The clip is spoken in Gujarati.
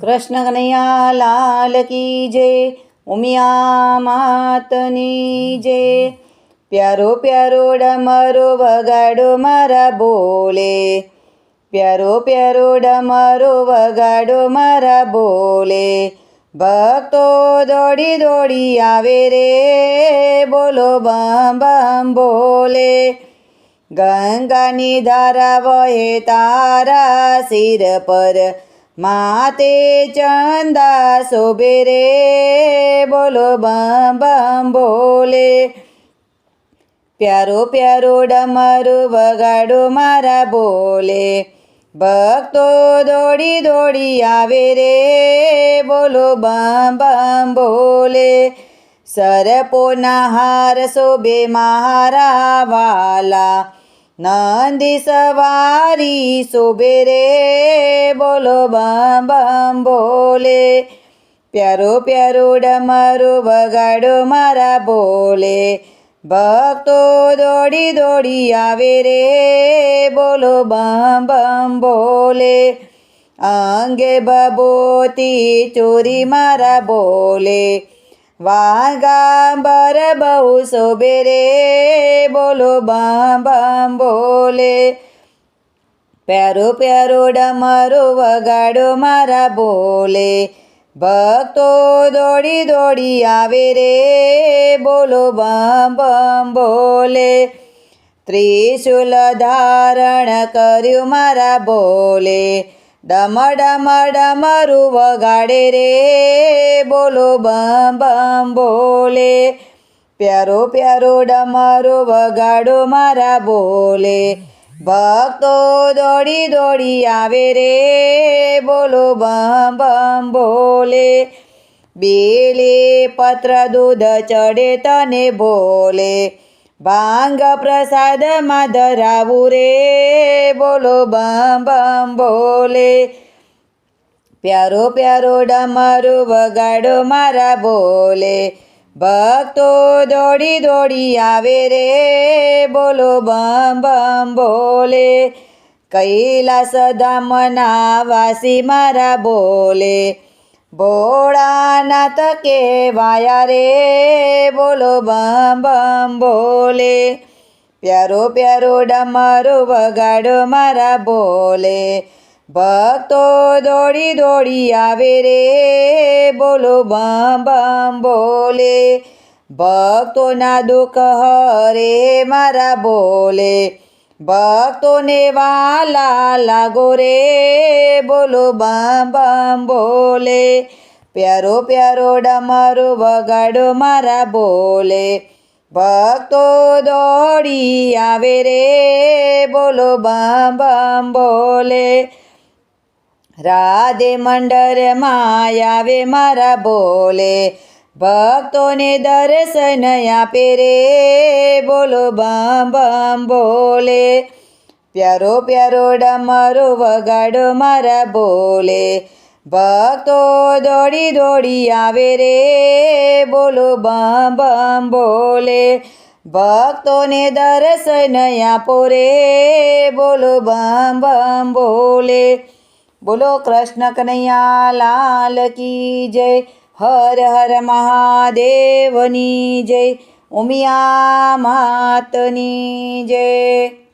કૃષ્ણ કનૈયા લાલ કી જય, ઉમિયા માતની જય. પ્યારો પ્યારો ડમરો વગાડો મારા બોલે. પ્યારો પ્યારો ડમરો વગાડો મારા બોલે. ભક્તો દોડી દોડી આવે રે, બોલો બમ બમ બોલે. ગંગાની ધારા વહે તારા શિર પર માતે ચંદા શોભે રે, બોલો બમ બમ બોલે. પ્યારો પ્યારો ડમરો વગાડો મારા બોલે. ભક્તો દોડી દોડી આવે રે, બોલો બમ બમ બોલે. સરપોના હાર શોભે મારા વાલા. નંદી સવારી શોભે રે, બોલો બમ બમ બોલે. પ્યારો પ્યારો ડમરો વગાડો મારા બોલે. ભક્તો દોડી દોડી આવે રે, બોલો બમ બમ બોલે. અંગે બબોતી ચોરી મારા બોલે. વાગાંબર બહુ શોભે રે, બોલો બમ બોલે. પ્યારો પ્યારો ડમરો વગાડો મારા બોલે. ભક્તો દોડી દોડી આવે રે, બોલો બમ બોલે. ત્રિશુલ ધારણ કર્યું મારા બોલે. ડમ ડમ ડમરું વગાડે રે. બોલો બમ બમ બોલે. પ્યારો પ્યારો ડમરો વગાડો મારા બોલે. ભક્તો દોડી દોડી આવે રે. બોલો બમ બમ બોલે. બેલે પત્ર દૂધ ચડે તને બોલે. ભાંગ પ્રસાદમાં ધરાવું રે. બોલો બમ બમ બોલે. પ્યારો પ્યારો ડમરો વગાડો મારા બોલે. ભક્તો દોડી દોડી આવે રે. બોલો બમ બમ બોલે. કૈલાસ ધામના વાસી મારા બોલે. ભોળાનાથ કેવાયા રે, બોલો બમ બમ બોલે. પ્યારો પ્યારો ડમરો વગાડો મારા બોલે. ભક્તો દોડી દોડી આવે રે, બોલો બમ બમ બોલે. ભક્તોના દુઃખ હરે મારા બોલે. ભક્તોને વાલા લાગો રે, બોલો બમ બમ બોલે. પ્યારો પ્યારો ડમરો વગાડો મારા બોલે. ભક્તો દોડી આવે રે, બોલો બમ બમ બોલે. રાધે મંડળમાં આવે મારા બોલે. ભક્તોને દર્શન આપે રે. બોલો બમ બમ બોલે. પ્યારો પ્યારો ડમરો વગાડો મારા બોલે. ભક્તો દોડી દોડી આવે રે. બોલો બમ બમ બોલે. ભક્તોને દર્શન આપો રે. બોલો બમ બમ બોલે. બોલો કૃષ્ણ કનૈયા લાલ કી જય. હર હર મહાદેવની જય ઉમિયા માતની જય.